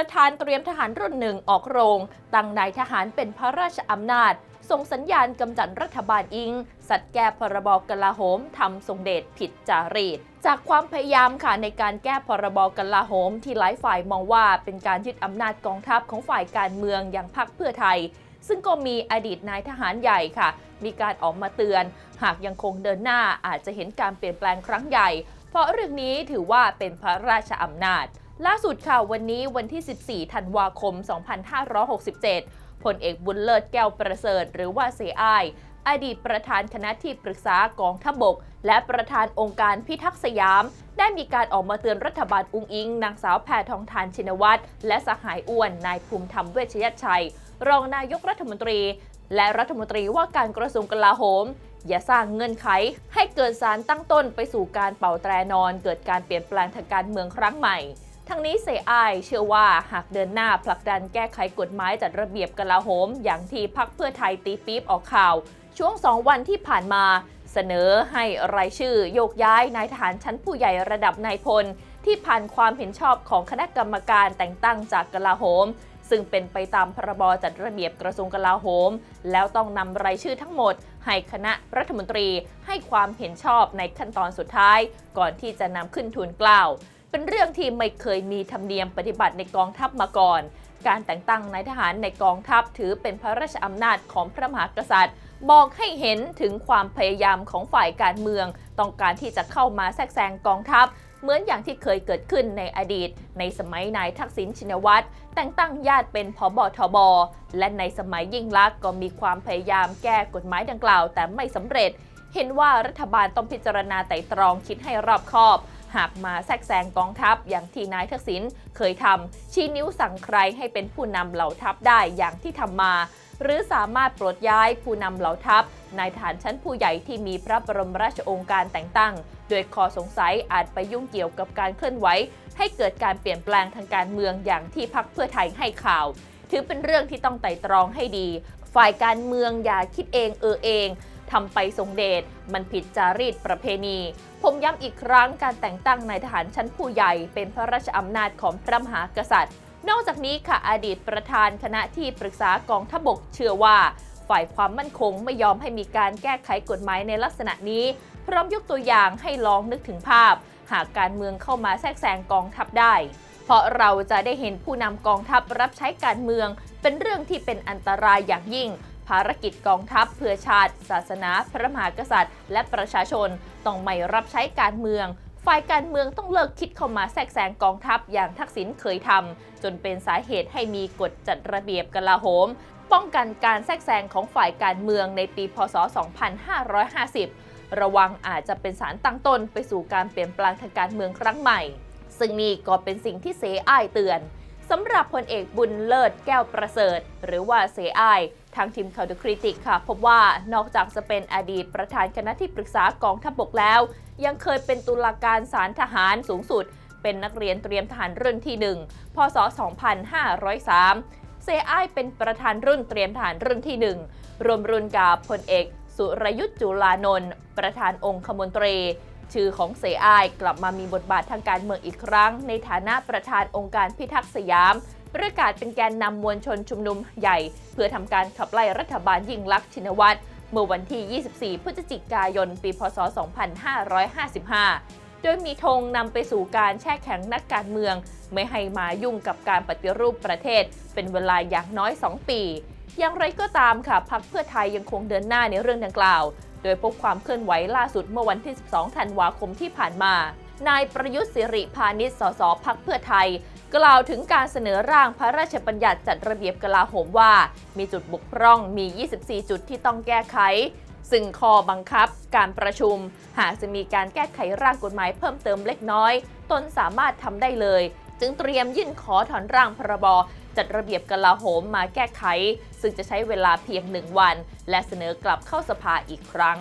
ประธานเตรียมทหารรุ่นหนึ่งออกโรง ตั้งนายทหารเป็นพระราชอำนาจ ส่งสัญญาณกำจัดรัฐบาลอิง สัตว์แก้พรบกลาโหมทำทรงเดชผิดจารีตจากความพยายามค่ะในการแก้พรบกลาโหม ที่หลายฝ่ายมองว่าเป็นการยึดอำนาจกองทัพของฝ่ายการเมืองอย่างพรรคเพื่อไทย ซึ่งก็มีอดีตนายทหารใหญ่ค่ะ มีการออกมาเตือน หากยังคงเดินหน้าอาจจะเห็นการเปลี่ยนแปลงครั้งใหญ่ เพราะเรื่องนี้ถือว่าเป็นพระราชอำนาจ ล่าสุดค่ะวันนี้วันที่ 14 ธันวาคม 2567 พลเอกบุญเลิศแก้วประเสริฐ หรือว่าเสียอายอดีตประธานคณะที่ปรึกษากองทัพบก และประธานองค์การพิทักษ์สยาม ได้มีการออกมาเตือนรัฐบาลอุงอิงนางสาวแพทองทานชินวัตรและสหายอ้วนนายภูมิธรรมเวชยชัย รองนายกรัฐมนตรี และรัฐมนตรีว่าการกระทรวงกลาโหม อย่าสร้างเงื่อนไข ให้เกิดสารตั้งต้นไปสู่การเป่าแตรนอน เกิดการเปลี่ยนแปลงทางการเมืองครั้งใหม่ ทั้งนี้เสยอายเชื่อว่าหากเดินหน้าผลักดันแก้ไขกฎหมายจัดระเบียบกลาโหม อย่างที่พักเพื่อไทยตีปี๊บออกข่าว ช่วงสองวันที่ผ่านมา เสนอให้รายชื่อโยกย้ายนายทหารชั้นผู้ใหญ่ระดับนายพล ที่ผ่านความเห็นชอบของคณะกรรมการแต่งตั้งจากกลาโหม ซึ่งเป็นไปตามพรบจัดระเบียบกระทรวงกลาโหม แล้วต้องนำรายชื่อทั้งหมด ให้คณะรัฐมนตรีให้ความเห็นชอบในขั้นตอนสุดท้าย ก่อนที่จะนำขึ้นทูลเกล้า เป็นเรื่องที่ไม่เคยมีธรรมเนียมปฏิบัติในกองทัพมาก่อน การแต่งตั้งนายทหารในกองทัพถือเป็นพระราชอำนาจของพระมหากษัตริย์ บอกให้เห็นถึงความพยายามของฝ่ายการเมือง ต้องการที่จะเข้ามาแทรกแซงกองทัพเหมือนอย่างที่เคยเกิดขึ้นในอดีต ในสมัยนายทักษิณชินวัตรแต่งตั้งญาติเป็นพบทบ และในสมัยยิ่งลักษณ์ก็มีความพยายามแก้กฎหมายดังกล่าวแต่ไม่สำเร็จ เห็นว่ารัฐบาลต้องพิจารณาไต่ตรองคิดให้รอบคอบ หากมาแทรกแซงกองทัพอย่างที่นายทักษิณเคยทำชี้นิ้วสั่งใครให้เป็นผู้นำเหล่าทัพได้อย่างที่ทำมา หรือสามารถปลดย้ายผู้นำเหล่าทัพนายทหารชั้นผู้ใหญ่ที่มีพระบรมราชองค์การแต่งตั้ง โดยคอสงสัยอาจไปยุ่งเกี่ยวกับการเคลื่อนไหว ให้เกิดการเปลี่ยนแปลงทางการเมืองอย่างที่พักเพื่อไทยให้ข่าว ถือเป็นเรื่องที่ต้องไต่ตรองให้ดี ฝ่ายการเมืองอย่าคิดเองเออเอง ทำไปทรงเดชมันผิดจารีตประเพณี ผมย้ำอีกครั้งการแต่งตั้งนายทหารชั้นผู้ใหญ่เป็นพระราชอำนาจของพระมหากษัตริย์ นอกจากนี้ค่ะอดีตประธานคณะที่ปรึกษากองทบกเชื่อว่า ฝ่ายความมั่นคงไม่ยอมให้มีการแก้ไขกฎหมายในลักษณะนี้ พร้อมยกตัวอย่างให้ลองนึกถึงภาพ หากการเมืองเข้ามาแทรกแซงกองทัพได้เพราะเราจะได้เห็นผู้นำกองทัพรับใช้การเมือง เป็นเรื่องที่เป็นอันตรายอย่างยิ่ง ภารกิจกองทัพเพื่อชาติ ศาสนา พระมหากษัตริย์ และประชาชน ต้องไม่รับใช้การเมือง ฝ่ายการเมืองต้องเลิกคิดเข้ามาแทรกแซงกองทัพอย่างทักษิณเคยทำจนเป็นสาเหตุให้มีกฎจัดระเบียบกลาโหม ป้องกันการแทรกแซงของฝ่ายการเมืองในปี พศ 2550 ระวังอาจจะเป็นสารตั้งต้นไปสู่การเปลี่ยนแปลงทางการเมืองครั้งใหม่ ซึ่งนี่ก็เป็นสิ่งที่เสอ้ายเตือน สำหรับพลเอกบุญเลิศแก้วประเสริฐ หรือว่าเสอ้ายทางทีมข่าวดูคริติกค่ะ พบว่านอกจากจะเป็นอดีตประธานคณะที่ปรึกษากองทัพบกแล้ว ยังเคยเป็นตุลาการศาลทหารสูงสุด เป็นนักเรียนเตรียมทหารรุ่นที่ 1 พศ 2503 เซไอเป็นประธานรุ่นเตรียมทหารรุ่นที่ 1 รวมรุ่นกับพลเอก สุรยุทธ์จุลานนท์ประธานองคมนตรี ชื่อของเสยอายกลับมามีบทบาททางการเมืองอีกครั้ง ในฐานะประธานองค์การพิทักษ์สยามประกาศเป็นแกนนำมวลชนชุมนุมใหญ่ เพื่อทำการขับไล่รัฐบาลยิ่งลักษณ์ชินวัตรเมื่อวันที่ 24 พฤศจิกายน ปี พศ 2555 โดยมีธงนำไปสู่การแช่แข็งนักการเมือง ไม่ให้มายุ่งกับการปฏิรูปประเทศ เป็นเวลาอย่างน้อย 2 ปี อย่างไรก็ตามค่ะพักเพื่อไทยยังคงเดินหน้าในเรื่องดังกล่าว โดยพบความเคลื่อนไหวล่าสุดเมื่อวันที่ 12 ธันวาคมที่ผ่านมา นายประยุทธ์สิริพานิชสสพักเพื่อไทย กล่าวถึงการเสนอร่างพระราชบัญญัติจัดระเบียบกลาโหมว่า มีจุดบกพร่องมี 24 จุดที่ต้องแก้ไขซึ่งข้อบังคับการประชุม หากจะมีการแก้ไขร่างกฎหมายเพิ่มเติมเล็กน้อย ตนสามารถทำได้เลย จึงเตรียมยื่นขอถอนร่างพรบ จัดระเบียบกลาโหมมาแก้ไข ซึ่งจะใช้เวลาเพียงหนึ่งวัน และเสนอกลับเข้าสภาอีกครั้ง